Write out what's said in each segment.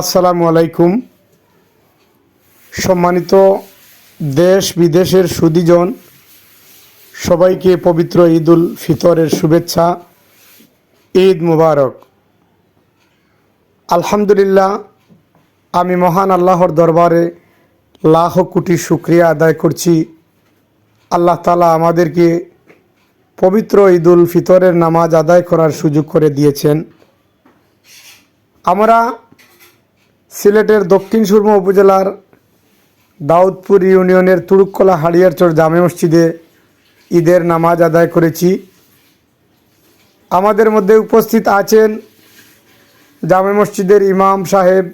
আসসালামু আলাইকুম। সম্মানিত দেশ বিদেশের সুদীজন, সবাইকে পবিত্র ঈদুল ফিতরের শুভেচ্ছা, ঈদ মুবারক। আলহামদুলিল্লাহ, আমি মহান আল্লাহর দরবারে লাখ কোটি শুক্রিয়া আদায় করছি। আল্লাহ তালা আমাদেরকে পবিত্র ঈদুল ফিতরের নামাজ আদায় করার সুযোগ করে দিয়েছেন। আমরা সিলেটের দক্ষিণ সুরমা উপজেলার দাউদপুর ইউনিয়নের তুরুককলা হাড়িয়ারচর জামে মসজিদে ঈদের নামাজ আদায় করেছি। আমাদের মধ্যে উপস্থিত আছেন জামে মসজিদের ইমাম সাহেব,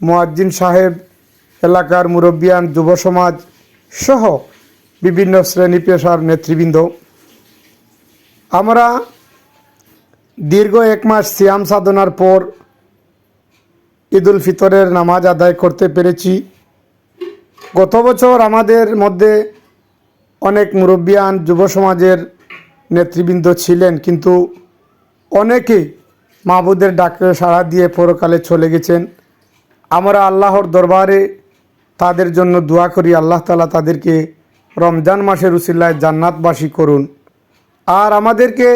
মোয়াজ্জিন সাহেব, এলাকার মুরব্বিয়ান, যুব সমাজ সহ বিভিন্ন শ্রেণি পেশার নেতৃবৃন্দ। আমরা দীর্ঘ এক মাস সিয়াম সাধনার পর ঈদুল ফিতরের নামাজ আদায় করতে পেরেছি। গত বছর আমাদের মধ্যে অনেক মুরব্বিয়ান যুব সমাজের নেতৃবৃন্দ ছিলেন, কিন্তু অনেকে মাহবুদের ডাকে সাড়া দিয়ে পরকালে চলে গেছেন। আমরা আল্লাহর দরবারে তাদের জন্য দোয়া করি, আল্লাহ তালা তাদেরকে রমজান মাসের উসিল্লায় জান্নাতবাসী করুন। আর আমাদেরকে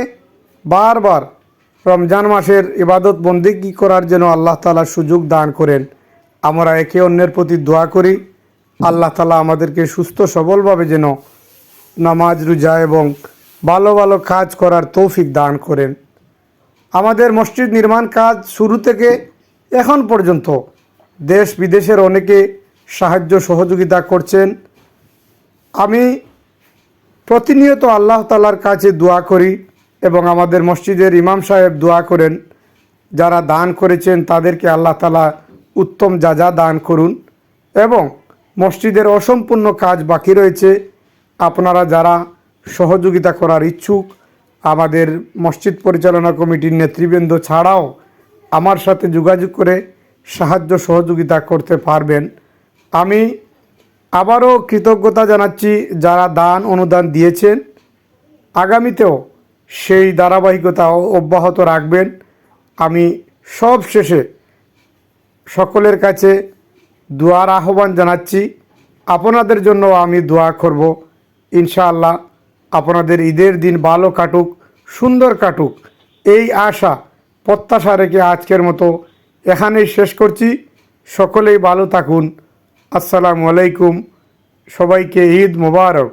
বারবার রমজান মাসের ইবাদত বন্দিগি করার জন্য আল্লাহ তালা সুযোগ দান করেন? আমরা একে অন্যের প্রতি দোয়া করি। আল্লাহ তালা আমাদেরকে সুস্থ সবলভাবে যেন নামাজ, রোজা এবং ভালো ভালো কাজ করার তৌফিক দান করেন। আমাদের মসজিদ নির্মাণ কাজ শুরু থেকে এখন পর্যন্ত দেশ বিদেশের অনেকে সাহায্য সহযোগিতা করছেন। আমি প্রতিনিয়ত আল্লাহ তালার কাছে দোয়া করি। এবং আমাদের মসজিদের ইমাম সাহেব দোয়া করেন, যারা দান করেছেন তাদেরকে আল্লাহ তালা উত্তম যা যা দান করুন। এবং মসজিদের অসম্পূর্ণ কাজ বাকি রয়েছে। আপনারা যারা সহযোগিতা করার ইচ্ছুক, আমাদের মসজিদ পরিচালনা কমিটির নেতৃবৃন্দ ছাড়াও আমার সাথে যোগাযোগ করে সাহায্য সহযোগিতা করতে পারবেন। আমি আবারও কৃতজ্ঞতা জানাচ্ছি যারা দান অনুদান দিয়েছেন। আগামীতেও সেই ধারাবাহিকতা অব্যাহত রাখবেন। আমি সব শেষে সকলের কাছে দোয়ার আহ্বান জানাচ্ছি। আপনাদের জন্য আমি দোয়া করব। ইনশাআল্লাহ আপনাদের ঈদের দিন ভালো কাটুক, সুন্দর কাটুক। এই আশা, প্রত্যাশা রেখে আজকের মতো এখানেই শেষ করছি। সকলেই ভালো থাকুন। আসসালামু আলাইকুম। সবাইকে ঈদ মোবারক।